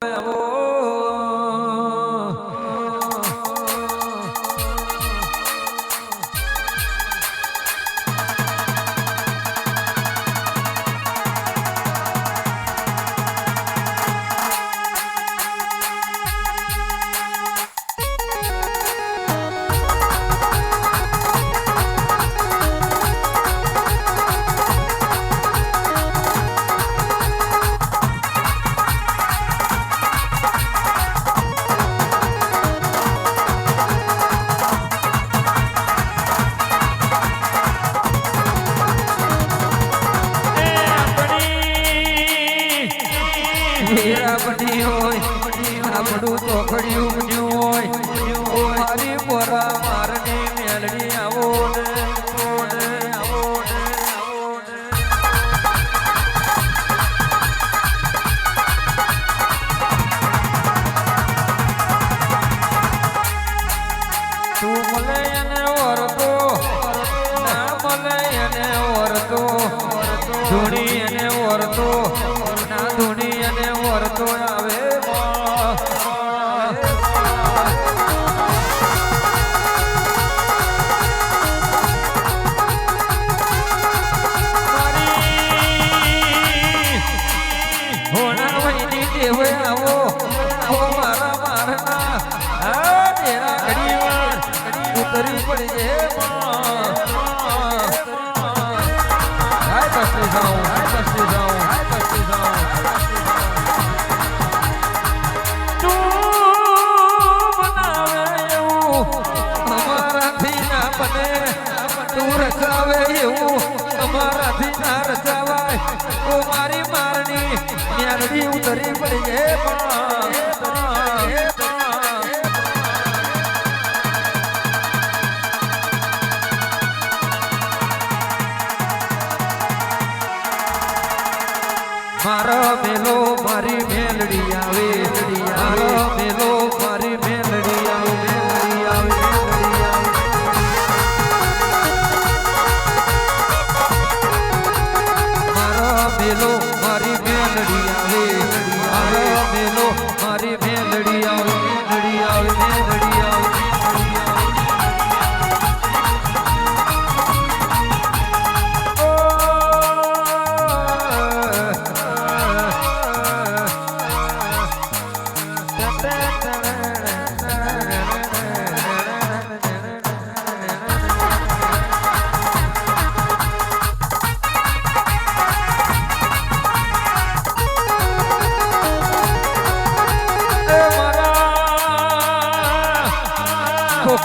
Amor. વીરાપટી હોય આપણું ચોખડિયું બન્યું હોય. મારી પોરા મારની મેલડી આવો તું ઓરતો, ના એને ઓરતો. ઉતરી પડજે માં. હાય બસી જાઉં હાય બસી જાઉં હાય બસી જાઉં રચાવે એવું અમારાથી ના રચાવાય ઓ મારી મારણી ઉતરી પડી હે માં. મારી મેલડી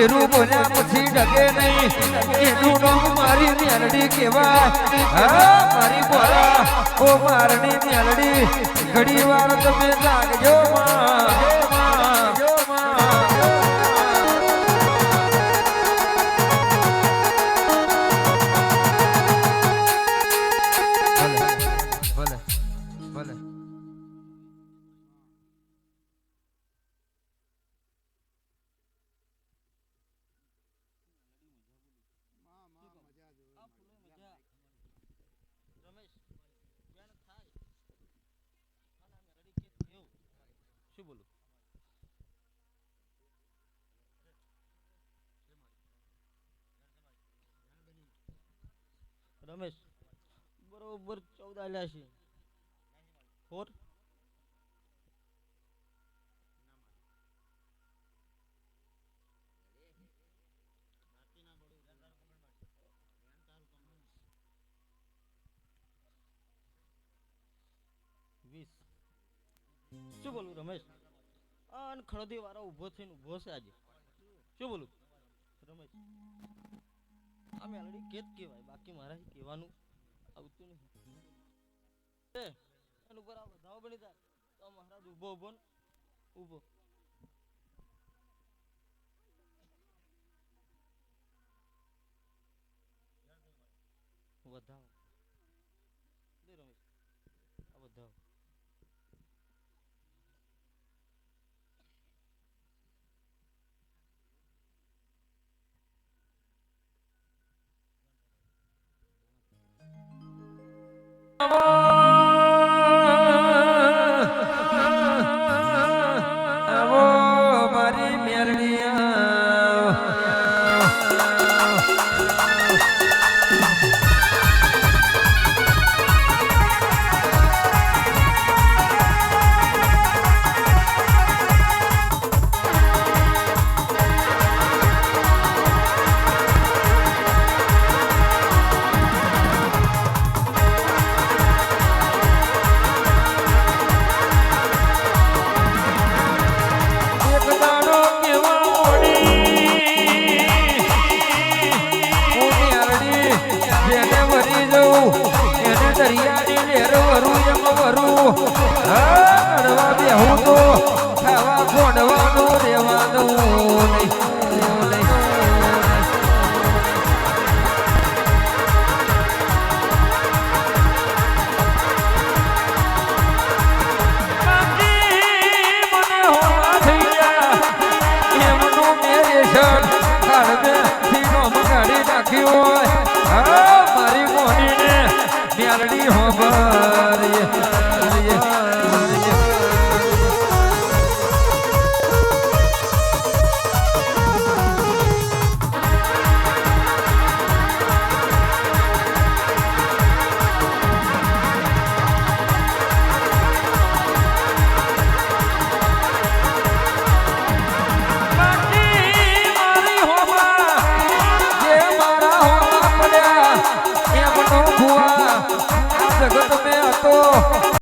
તેરું બોલ્યા પછી ડગે નહીં. એનું નામ મારી મેલડી કહેવાય. હા મારી બોલા. ઓ મારની મેલડી ઘડી વાર તમે લાગજો માં, રમેશ. બરોબર ચૌદ આલ્યા છે. ફોર. શું બોલું રમેશ? અને ખડદી વાળો ઊભો થઈને ઊભો છે આજે. શું બોલું? રમેશ. આ મેલડી કેત કહેવાય. બાકી મારા કહેવાનું આવતું નહીં. એ, એના ઉપર આ વધાવો બની જાય તો મહારાજ ઊભો ઊભો ઊભો. આવો બેહું તો